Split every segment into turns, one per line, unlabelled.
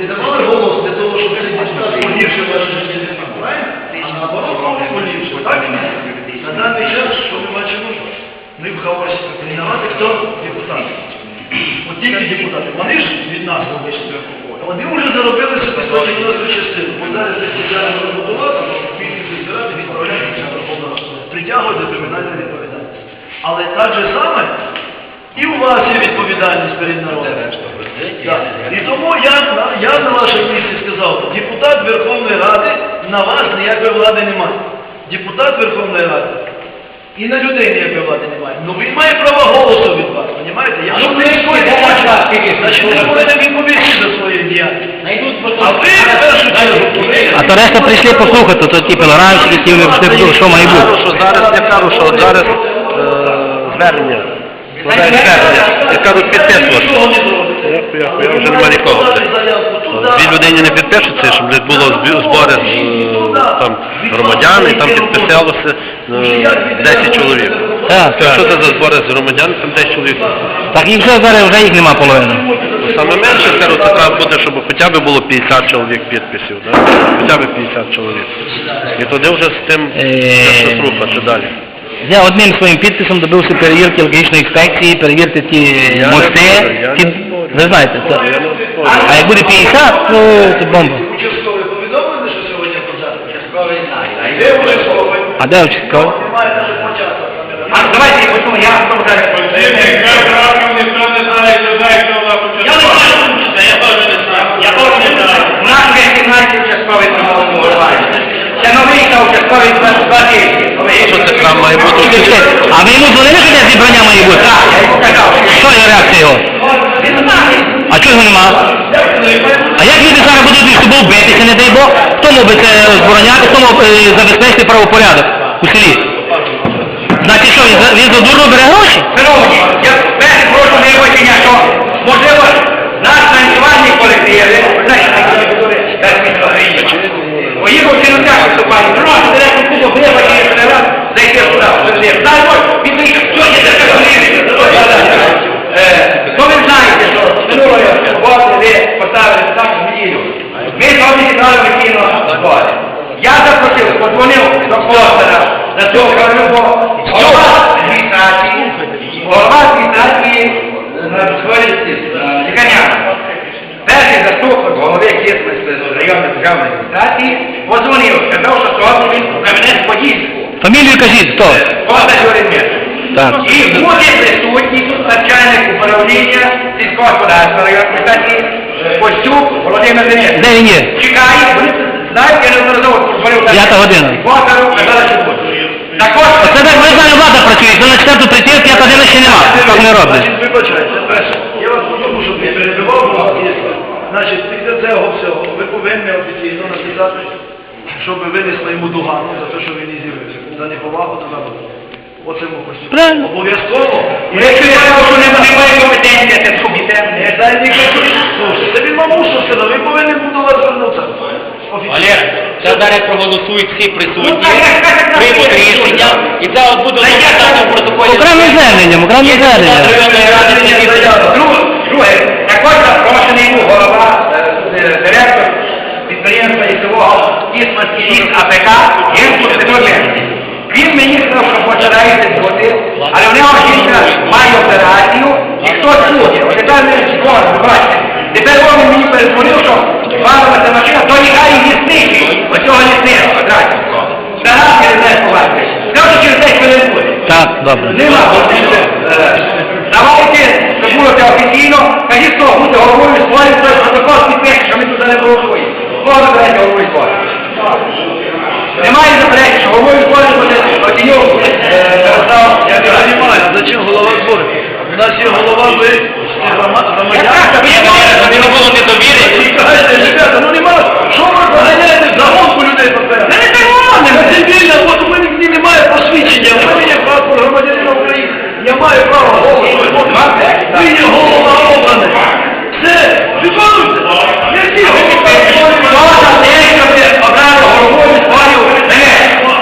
не давали голос для того, щоб депутат поліпшив ваше життя? А наоборот, поліпшив. Так? На даний час, що ми бачимо, ми в хаосі. Винувати хто? Депутати. От тільки депутати. Вони ж від нас вийшли. Вони вже заробили собі свою фінансову частину. Бо зараз це спеціально розбудувати, на Верховну Раду. Притягують до кримінальної відповідальності. Але так же саме і у вас є відповідальність перед народом. Так. І тому я, на- я на вашому місці сказав, депутат Верховної Ради, на вас ніякої влади немає. Депутат Верховної Ради. І на людей ніякої влади немає. Ну він має право голосу від вас, розумієте? Якщо ви не значить не можете відповісти за свою діяльність. А ви в першу чергу
А то решта прийшли послухати, то ті пілоранчики, ті вони прийшли послухати, що має бути.
що зараз я кажу, що от зараз е, звернення. Звернення. Я кажу, підписувати. Я, я, я вже нема нікого. Дві людині не підпишуться, щоб не було збори з, е, там, громадян, і там підписалося е, 10 чоловік.
Так,
Що
так.
це за збори з громадян, там 10 чоловік.
Так і вже зараз вже їх нема половини.
Саме менше, це треба буде, щоб хоча б було 50 чоловік підписів, да? хоча б 50 чоловік. І тоді вже з тим
Е.
щось рухати далі.
Я одним своїм підписом добився перевірки логічної інспекції, перевірити ті
Я не
мости.
спорю, я
ті-
не.
Ви знаєте, це.
Я не спорю.
А як буде 50, то це бомба.
Участковий повідомлений, що сьогодні початок? Участковий знає. Де участковий?
А де участковий?
Немає навіть початок.
А давайте я почну, я вам. Я не знаю, я теж не знаю. Я теж не знаю. У нас є 17 участкових на голову Це новий та участковий два два тижні.
Що там має бути?
А ви йому дзвонили, що зібрання має бути? Що є реакція його? А чого його нема? А як люди зараз будуть між собою битися, не дай Бог? Хто мов би це збороняти, хто мов е, забезпечити правопорядок у селі? Значить що, він за, він за дурно бере гроші?
Шановні, я без прошу не що можливо наш танцювальний колектив, знаєте, такі культури, як ми Поїхав в кінотеатр виступати, ну, а директор купив хліба і ще раз зайти сюди, в Берлін. Дай Бог, він виїхав, що є таке То ви знаєте, що минулої суботи ви поставили так в неділю. Ми сьогодні зібрали недільно збори. Я запросив, подзвонив до Костера, на цього бо голова адміністрації, голова адміністрації на Скворівці, Ліканяна. Перший заступник голови Кисмець районної державної адміністрації подзвонив, сказав, що сьогодні він у Кам'янець-Подільську.
Фамілію кажіть, хто?
Коста Юрій
Так.
І буде присутній тут начальник управління сільського господарства районної адміністрації Костюк Володимир Денис.
Де він є?
Чекає, знають, я неодноразово говорив.
П'ята година.
Косару, казали, що буде. Також...
Оце так ми знаємо, влада працює, то на четверту прийти, п'ята година ще нема. Так не роблять.
Значить, вибачайте, перше, я вас прошу, щоб не перебивав, є. Значить, після цього всього ви повинні офіційно написати, щоб ви винесли йому догану за те, що він не з'явився, за неповагу до народу. Оце ми хочемо.
Правильно.
Обов'язково.
Якщо я кажу, що не немає компетенції, це.
Не дай нікого. Слушайте, він вам усно сказав, він повинен був вас звернутися.
Олег, це зараз проголосують всі присутні,
Ну,
приймуть рішення, і це от буде записано в протоколі.
Окремим зверненням, окремим зверненням.
Друге, також запрошений був голова, е, е, директор підприємства Кісманський ліс АПК, Єнко Петровенко. Він мені сказав, що починається бути, але в нього жінка має операцію, і хто чує. От тепер не скоро, бачите. Тепер він мені передзвонив, що варварна машина, то нехай і лісники, оцього лісництва, Драченко. Зараз через десь побачите. Скажу, через 10 хвилин буде.
Так, добре.
Нема. Давайте, щоб було це офіційно, кажіть, хто буде головою зборів, той протокол підпише, що ми тут не голосуємо. Кого вибираєте головою зборів? Немає заперечень, що головою зборів буде Одіньов,
Я не розумію, зачем голова збору? У нас є голова, ви громадяни.
Тобі не було недовіри.
Чекайте, ребята, ну нема, що ви поганяєте за гонку людей попереду?
Та не так,
Не цивільно, от у мене ні немає посвідчення, у мене є паспорт громадянина України, я маю право голосу. Ви є голова обраний. Все, виконуйте. Які
Хто там директор обрали головою зборів? Мене.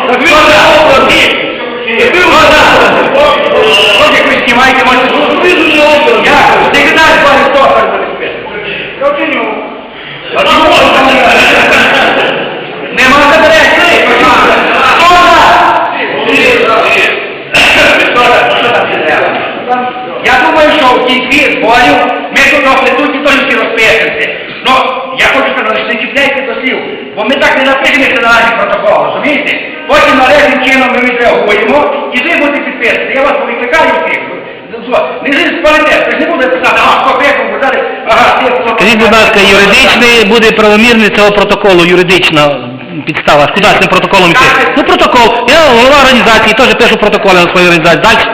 Так ви вже обрані. І ви вже От як ви знімаєте, можете.
Ви ж уже обрані.
Я, секретар зборів, хто там буде списати? Я вчиню. Я думаю, що в кінці зборів ми тут на присутні теж всі розпишемося. Ну, я хочу сказати, що не чіпляйте до слів, бо ми так не напишемо як наразі протокол, розумієте? Потім належним чином ми відреагуємо і ви будете підписати. Я вас повикликаю всіх. Не жив спалите, ви ж не буде писати, а по писав, казати, ага, ти
Скажіть, будь ласка, юридичний буде правомірний цього протоколу, юридична підстава. Куди з цим протоколом йти? Ну протокол. Я голова організації, теж пишу протоколи на своїй організації. Далі.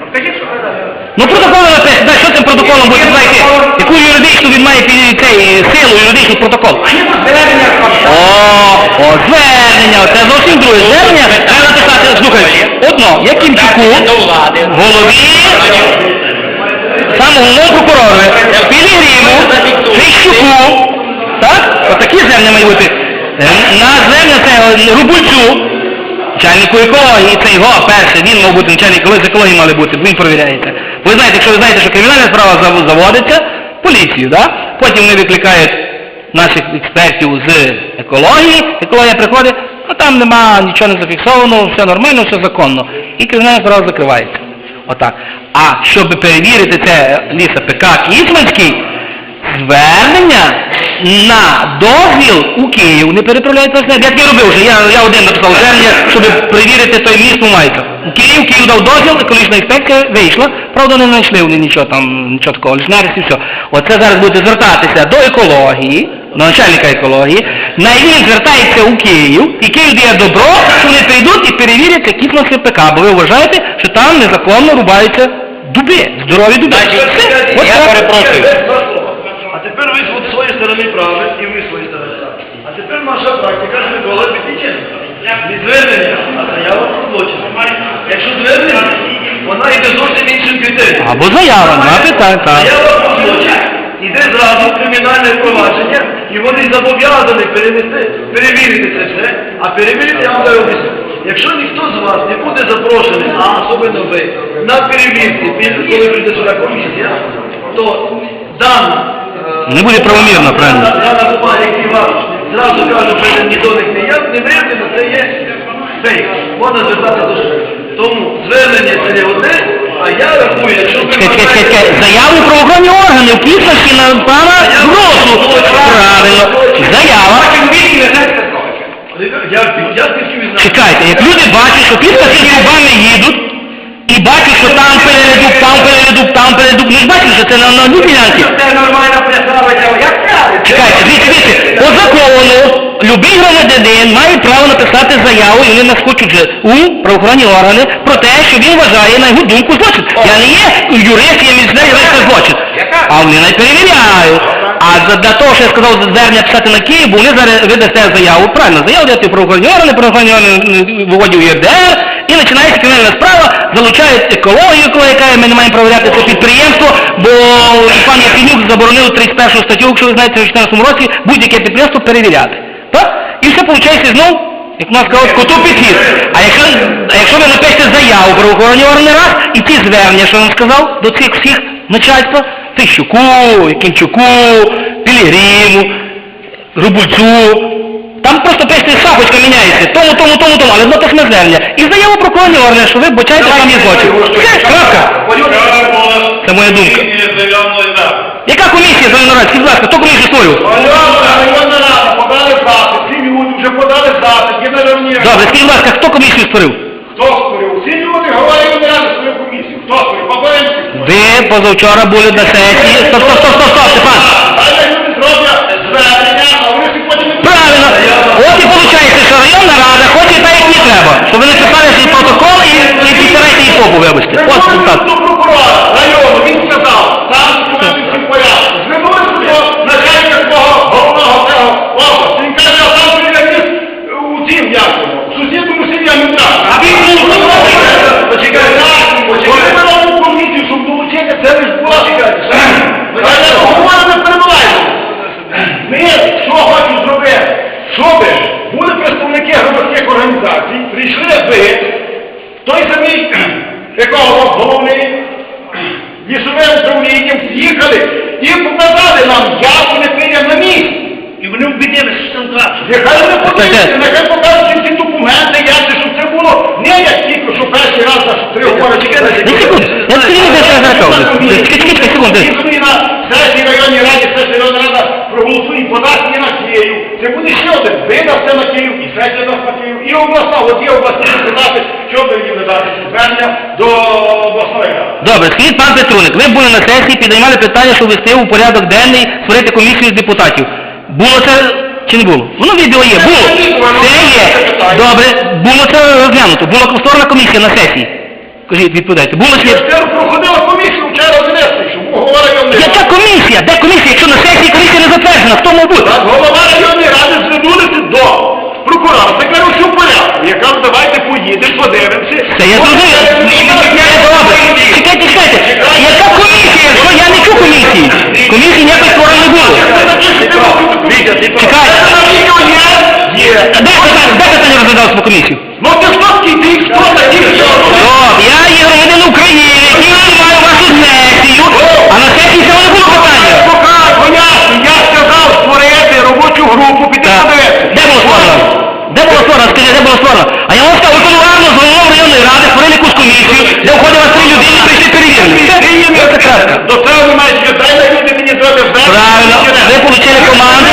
Ну, Скажіть, що ви
Ну протоколи написати, далі, що цим протоколом буде знайти? Яку юридичну він має під- цей, силу, юридичний протокол? О, о, звернення, це зовсім друге. Звернення треба написати, слухай, одно, я Кімчуку, голові, саме головному прокуророві, Пілігриму, Фіщуку, так? Отакі звернення мають бути. Е, На звернення це е, Рубульцю, начальнику екології, це його перше, він мав бути начальник екології, з екології мали бути, він перевіряється. Ви знаєте, якщо ви знаєте, що кримінальна справа заводиться, поліцію, да? потім вони викликають наших експертів з екології, екологія приходить, а там нема нічого не зафіксовано, все нормально, все законно. І кримінальна справа закривається. Отак. А щоб перевірити це ліса ПК Кісманський, звернення на дозвіл у Київ не переправляють нас. Я таке робив вже. Я, я один написав звернення, щоб перевірити той міст у Майка. У Київ, Київ дав дозвіл, екологічна інспекція вийшла. Правда, не знайшли вони нічого там, нічого такого, лише нарис і все. Оце зараз будете звертатися до екології, до начальника екології. На він звертається у Київ, і Київ дає добро, що вони прийдуть і перевірять це Кіцманське ПК, бо ви вважаєте, що там незаконно рубаються дуби, здорові дуби. От
Я перепрошую.
А тепер ви з своєї сторони праві, і ви з своєї сторони праві. А тепер наша практика Микола Петіченко. Не звернення, а заява про злочин. Якщо звернення, вона йде зовсім іншим критерієм.
Або заява, на питання, так.
Заява про злочин. Іде зразу кримінальне провадження, і вони зобов'язані перенести, перевірити це все, а перевірити я вам даю обіцяю. Якщо ніхто з вас не буде запрошений, а особливо ви, на перевірці, коли прийде сюди комісія, то дана
Не буде правомірно, правильно.
Дана бумага, які вам зразу кажуть, що це не я, не виявлено, це є фейк. Можна звертатися до суду. Тому звернення це не одне, а я рахую, якщо ви
Чекай, чекай, чекай, заяву про охоронні органи в кількості на пана Гросу. Правильно. Заява.
Я, я.
Чекайте, як люди бачать, що після цих зубами їдуть, і бачать, що там переледук, там переледук, там переледук, не ж бачать, що це на, на одній ділянці.
Це як правильно?
Чекайте, дивіться, дивіться, по закону, любий громадянин має право написати заяву, і вони нас у правоохоронні органи про те, що він вважає, на його думку, злочин. Я не є юрист, я не знаю, це злочин. А вони не перевіряють. А за- для того, що я сказав звернення писати на Київ, бо вони зараз видасте заяву, правильно, заяву дати в правоохоронні органи, правоохоронні органи виводять у ЄРДР, і починається кримінальна справа, залучають екологію, яка ми не маємо провіряти це підприємство, бо і пан Яфінюк заборонив 31 статтю, якщо ви знаєте, в 2014 році будь-яке підприємство перевіряти. Так? І все виходить знов, як у нас кажуть, коту підхід. А якщо, а якщо ви напишете заяву про правоохоронні органи раз, і ті звернення, що вам сказав, до цих всіх начальства, Тищуку, Кінчуку, Пілігриму, Рубульцу, там просто пишете шапочка міняється, тому, тому, тому, тому, але одно письме звернення. І заяву про правоохоронні органи, що ви бачаєте, там є злочин. Все, крапка. Це моя думка. Яка комісія за нарад? Скажіть, будь ласка, хто комісію створював?
Подали запит, всі люди вже подали запит, є на рівні.
Добре, скажіть, будь ласка, хто комісію створив?
Хто створив? Всі люди говорили не ради свою комісію. Хто створив? Бабаєнський.
Ви позавчора були на сесії. Стоп, стоп, стоп, стоп, стоп, Степан.
Далі люди зроблять звернення, а вони всі потім не
Правильно. От і виходить, що районна рада хоче так, як їй треба. Щоб ви написали свій протокол і, і підтирайте їй попу, вибачте. От результат.
до прокурора району, він сказав, там документи всі порядку. Звернулися до начальника свого головного цього області. Він каже, а там приїхав у цім якому, в сусідньому селі Амітрах. А він був Почекайте, почекайте. Ми робимо комісію, щоб долучити, це лиш була. Почекайте. Говоримо, не перебуваємо. Ми що хочемо зробити? Щоб були представники громадських організацій, прийшли ви, той самий еколог головний, лісовим управлінням з'їхали і показали нам, як вони прийняли на місці. І вони вбідилися, що там краще. Нехай вони подивляться, нехай покажуть всі ці документи, як це, щоб це було не як тільки,
що перший раз аж три говорять, чекай,
Ну, секунду, я скажу, де це зрахав. Чекай, чекай, чекай, секунду.
Сьогодні на сесії районній раді, сесії районна рада проголосує податки на Київ. Це буде ще один. Видав все на Київ, і сесія дасть на Київ, і обласна. От є обласні депутати, що ви їм не дати звернення до обласної ради.
Добре, скажіть, пан Петруник, ви були на сесії, піднімали питання, що ввести у порядок денний, створити комісію з депутатів. Було це чи не було? Воно відео є, було. Це є. Добре, було це розглянуто. Була створена комісія на сесії. Кажіть, відповідайте. Було чи ні?
Проходила комісію вчора внесли, що районної
Яка комісія? Де комісія? Якщо на сесії комісія не затверджена, хто мав бути?
Голова районної ради звернулися до прокурора. Це кажу, що в порядку. Я кажу, давайте поїдемо, подивимося.
Це я зрозумів. Добре. Чекайте, чекайте. Яка комісія? Що я не чув комісії? Комісії ніякої створено не було. Чекайте. Де питання, розглядалося по комісію?
Ну ти хто ти хто такий?
Я є громадянин України, який маю вашу сесію, а на сесії цього не було питання.
Я сказав створити робочу групу, піти подивитися.
Де було створено? Де було створено? Скажіть, де було створено? А я вам сказав, ви Це крапка.
До цього не маєш дай на люди мені зробив.
Правильно. Ви получили команду.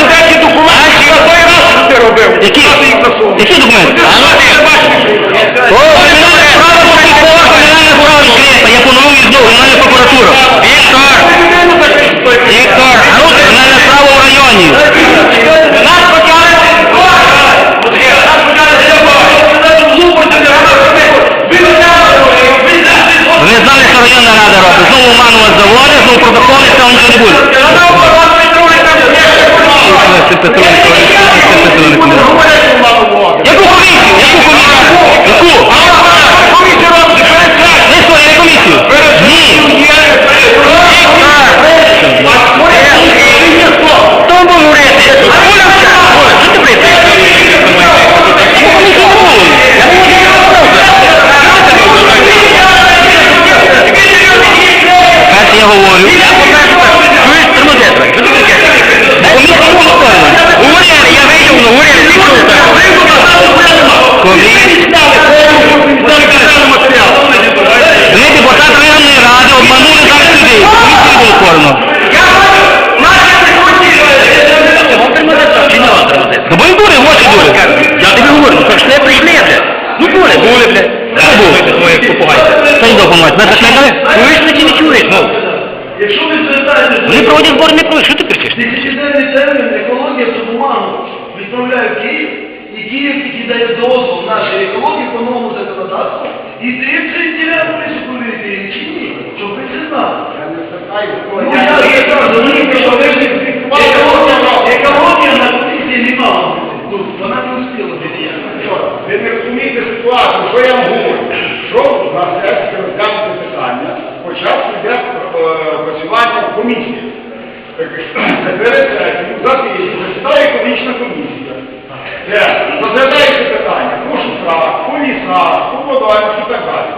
І ти ділянку лісоповіти, чи ні? Щоб ви це знали. Ну, я кажу, мені що ви ж екологія, на комісії не мала. Ну, вона не підняти.
Ви не розумієте ситуацію, що я вам говорю. Що на сесії розглянути питання, спочатку йде е, працювання в комісії. Забере сесію, за тиждень, засідає комісія. Розглядається питання по шуках, по лісах, по і так далі.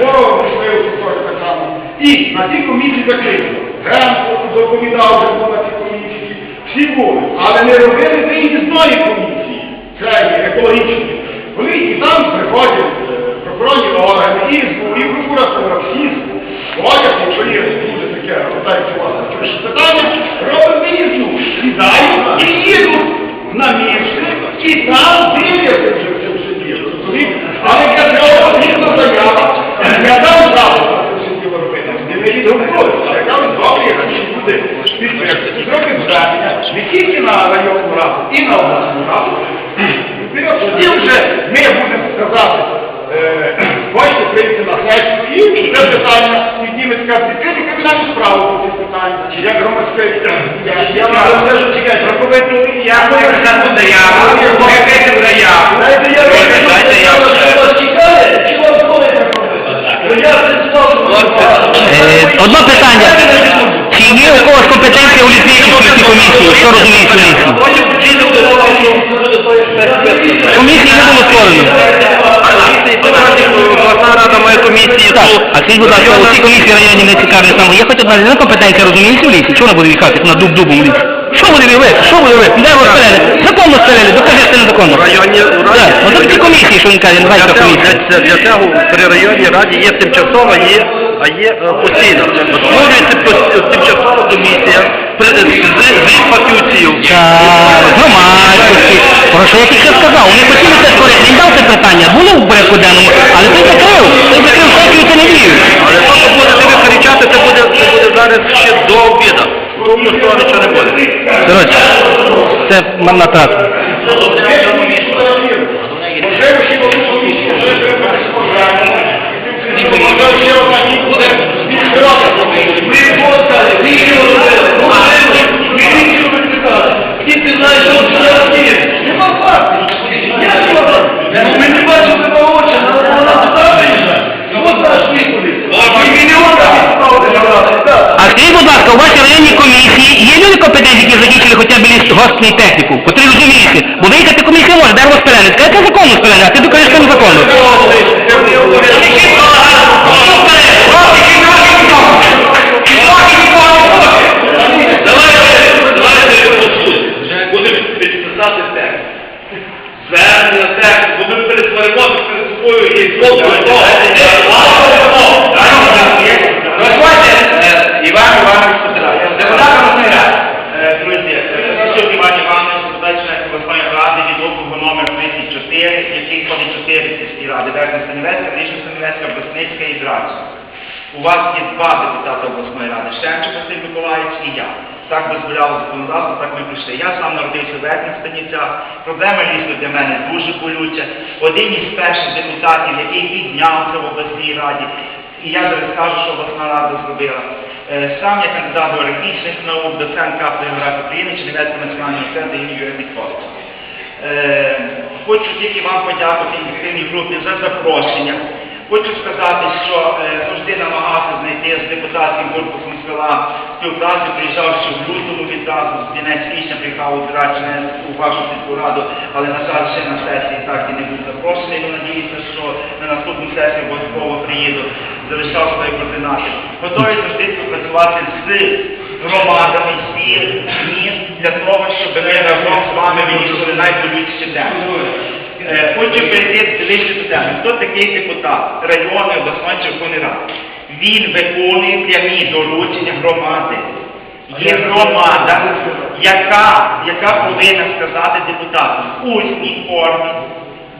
По мисливству теж так само. І на цій комісії закрито. Генко доповідав вже було на цій комісії. Всі були, але не робили виїзної комісії. Це екологічні. Вони і там приходять е, прокурорні органи, і СБУ, і прокуратура, всі ходять, якщо є дуже таке, питають у вас питання, роблять виїзну, сідають і їдуть на місце, і там дивляться вже це все діло. розумієте? Але для цього потрібна заява, я дам право на це все діло робити. Не мені договорити. Я кажу, добре, я хочу люди підтримати. Зробить звернення не тільки на районну раду, і на обласну раду. Вперед, тоді вже ми будемо сказати, е, хочете прийти на сесію, і це питання підніметься відкрити кримінальну справу по цих питань, як громадське. Я, все ж чекайте, проповідну, я написати заяву, пишемо заяву.
Дайте я
чекає, чи вас коли? Ну.
Е, Одне питання. Є у когось компетенція у лісничівській комісії? Що розуміють лісі? Комісії не було створено.
Обласна рада має комісії.
Так, а скажіть, будь ласка, у цій комісії районні не цікаві саме. Є хоч одна людина компетенція розуміється в лісі? Чого вона буде вікати на дуб дубом в лісі? Що буде робити? Що буде робити? Де розстріляли? Законно стріляли, докажи, що незаконно.
Районі-
Так, Ото такі комісії, що він каже,
цього,
комісія.
для, для цього при районній раді є тимчасова, є, а є е, постійна. От Створюється тимчасова комісія з, фахівців.
Громадськості. Про що я тільки сказав? Вони хотіли це створити, він дав це питання, було в порядку денному, але той закрив, той закрив сесію, це не діють.
Але то, що будете ви кричати, це буде, буде зараз ще до обіду. Тому що нічого не буде.
Коротше, це марна трата. Гостний техніку, котрі розумієте, бо виїхати комісія може, дерево. Скажете, це законно спиляне, а ти докажеш, що незаконно.
Будемо підписати текст. Звернення текст, бо ми перетворимо перед собою і знову
Дозвольте, е, Іван Іванович Кудрай, депутат обласної ради.
Друзі, Сосюк Іван Іванович, Субвечна обласної ради від округу номер 34, який входить 4 сільські ради, Верхня Станівецька, Нижня Станівецька, Брусницька і Братська. У вас є два депутати обласної ради, Шевчик Василь Миколаївич і я. Так дозволяло законодавство, так ми прийшли. Я сам народився в Верхніх Станіцях. Проблема лісу для мене дуже болюча. Один із перших депутатів, який піднявся в обласній раді, і я зараз скажу, що обласна рада. Е, Сам я кандидат до наук, доцент кафедри географії України, Чернівецького національного університету імені Юрія Мітковича. Е, Хочу тільки вам подякувати ініціативній групі за запрошення. Хочу сказати, що е, завжди намагався знайти з депутатським корпусом села співпрацю, приїжджав ще в лютому відразу, з кінець січня приїхав у у вашу сільську раду, але на жаль ще на сесії так і не був запрошений. Надіюся, що на наступну сесію обов'язково приїду, залишав свої координати. Готовий завжди співпрацювати з громадами сіл, міст для того, щоб ми разом з вами вирішили найболючіші теми. Е, Хочу перейти ближче до теми. Хто такий депутат районної обласної чи Ради? Він виконує прямі доручення громади. Є громада, яка, яка повинна сказати депутату в усній формі,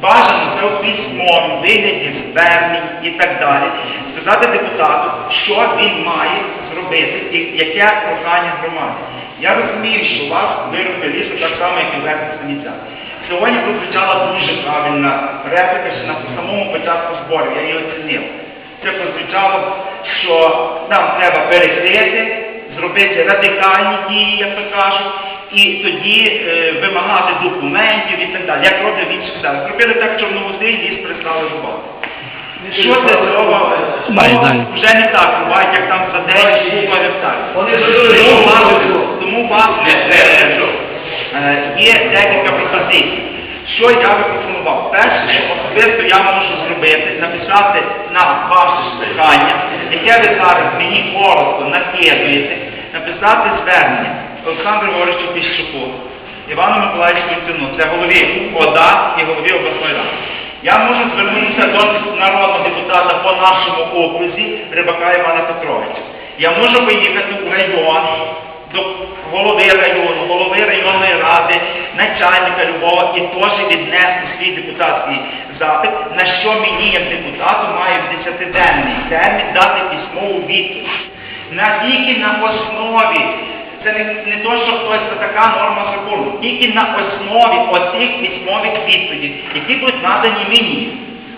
бажано це у письмові, вигляді звернень і так далі, сказати депутату, що він має зробити, і яке прохання громади. Я розумію, що вас вироби лісу так само, як і в верхніх станіцях. Сьогодні прозвучала дуже правильна репліка, що на самому початку зборів, я її оцінив. Це прозвучало, що нам треба перекрити, зробити радикальні дії, як то кажуть, і тоді е, вимагати документів і так далі. Як роблять в інших селах. Зробили так в Чорновози, ліс прислали в Бог. Що цього?
Далі,
Ну. Вже не так буває, як там за день купа гектарів.
Вони
Тому
зробили
вам, тому вам е, є декілька пропозицій. Що я би пропонував? Перше, що особисто я можу зробити, написати на ваше прохання, яке ви зараз мені коротко накидуєте, написати звернення Олександру Григоровичу Піщуку, Івану Миколаївичу Костюну, це голові ОДА і голові обласної ради. Я можу звернутися до народного депутата по нашому окрузі Рибака Івана Петровича. Я можу поїхати у район до голови району, голови районної ради, начальника любого і теж віднести свій депутатський запит, на що мені як депутату має в 10-денний термін дати письмову відповідь. На тільки на основі, це не, не то, що хтось це така норма закону, тільки на основі оцих письмових відповідей, які будуть надані мені.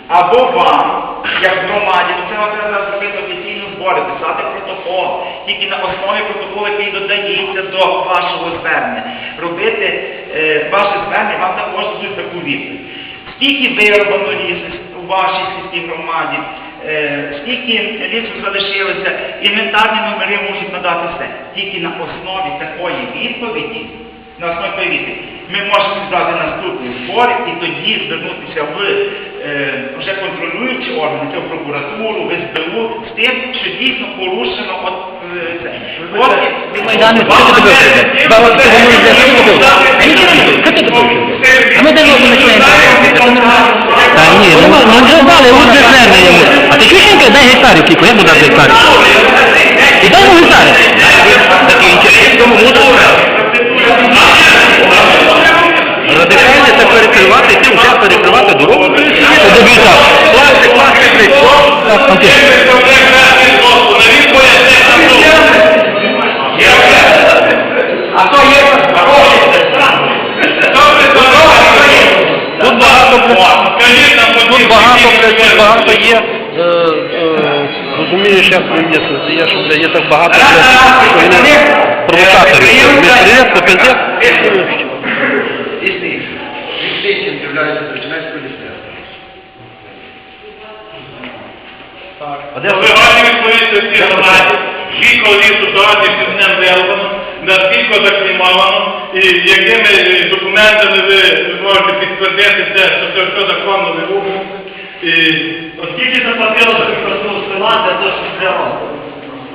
Або вам, як громаді, до цього треба зробити офіційну збори, писати протокол, тільки на основі протоколу, який додається до вашого звернення, робити е, ваше звернення, вам також дадуть таку відповідь. Скільки вироблено лісу у вашій сільській громаді, скільки лісу залишилося, інвентарні номери можуть надати все. Тільки на основі такої відповіді на основі такої відповіді. Ми можемо зібрати наступний збор і тоді звернутися в е, вже контролюючі органи, це в прокуратуру, в СБУ, з тим, що дійсно порушено от, е, це.
От ти ти чуєш, яке? дай гектарів кілько, як буде дати гектарів? І дай йому гектарів. Закінчили, тому мудру
Радикальне це перекривати, тим вже перекривати дорогу.
Тобі так.
Класик, класик, прийшов.
Так, там ти.
А то є гроші.
Тут багато тут багато, тут багато є. Е, е, Розумієш, як місце, є, так багато провокаторів.
Лісництвом.
А де
Ви? Гарні відповісти всі громаді, скільки лісу дати під днем вирубано, наскільки заклімовано, і якими документами ви можете підтвердити те, що це все законно вирубано.
Оскільки заплатила за мікросну села для того, щоб треба.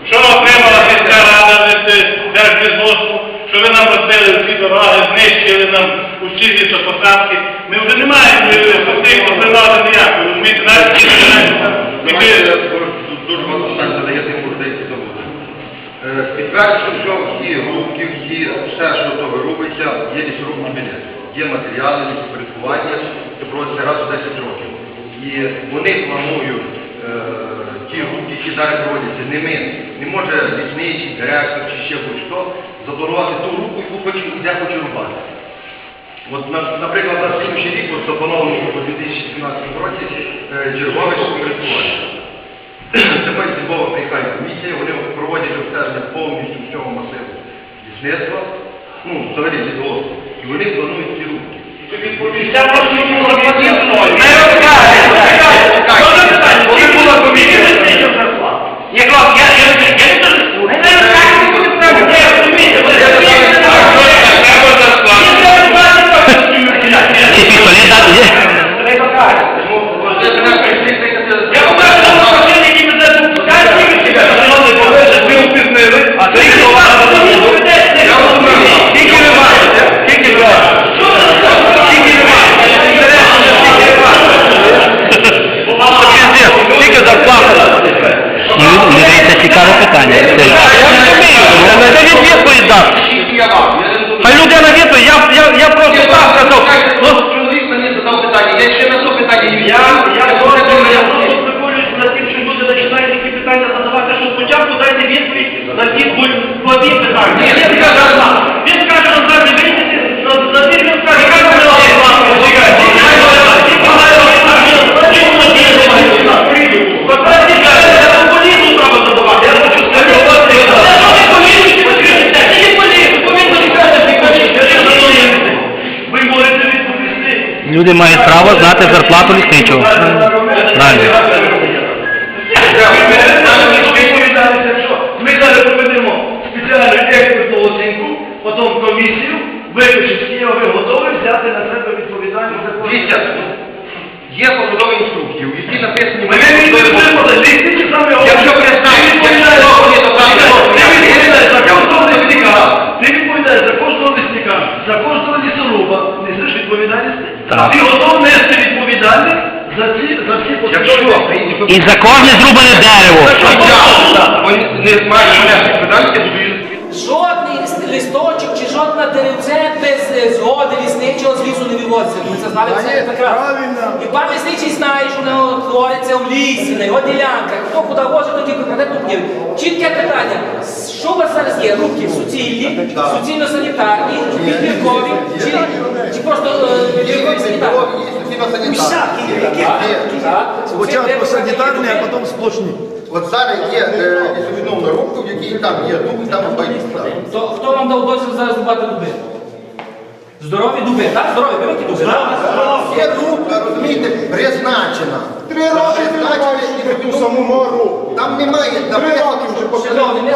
що отримала міська рада від е, що ви нам розбили всі дороги, знищили нам усі лісопосадки. Ми вже не маємо е, фактично впливати ніякої, навіть що ми-
дуже багато питань задаєте йому можливість доводити. Підтверджую, що всі рубки, всі, все, що то робиться, є лісорубні білети. Є матеріали, лісопорядкування, це проводиться раз у 10 років. І вони планують е, ті рубки, які зараз проводяться, не ми. Не може лісничий, директор чи ще будь-хто запланувати ту рубку, яку хоче, де хоче рубати. От, на- наприклад, на слідчий рік от заплановано у 2017 році е, чергове спілкування. Це службова приїхає комісія, вони проводять обстеження повністю всього масиву лісництва, ну, взагалі лісгоспу, і вони планують ці рубки.
Це просто Якраз я я я не кажу, не розкажете,
Люди
мають право знати зарплату лісничого. Правильно. І за кожне зрубане дерево.
Не мають відповідальності,
Жодний листочок чи жодна деревце без е, згоди лісничого з лісу не вивозиться. Ви це знали це прекрасно. І пан лісничий знає, що воно твориться в лісі, на його ділянках. Хто куди возить, то тільки кладе тут є. Чітке питання. Що у вас зараз є? Рубки суцільні, суцільно-санітарні, відбіркові, чи, чи просто е, санітарні? Усякі, які?
Спочатку санітарні, а потім сплошні.
От зараз є е, рубка, в якій там є дуб, там боїться.
То хто вам дав дозвіл зараз рубати дуби? Здорові дуби, так? Здорові, великі дуби?
Є рубка, розумієте, призначена. Три роки призначена
ту саму мору.
Там немає
Три роки вже
Шановні,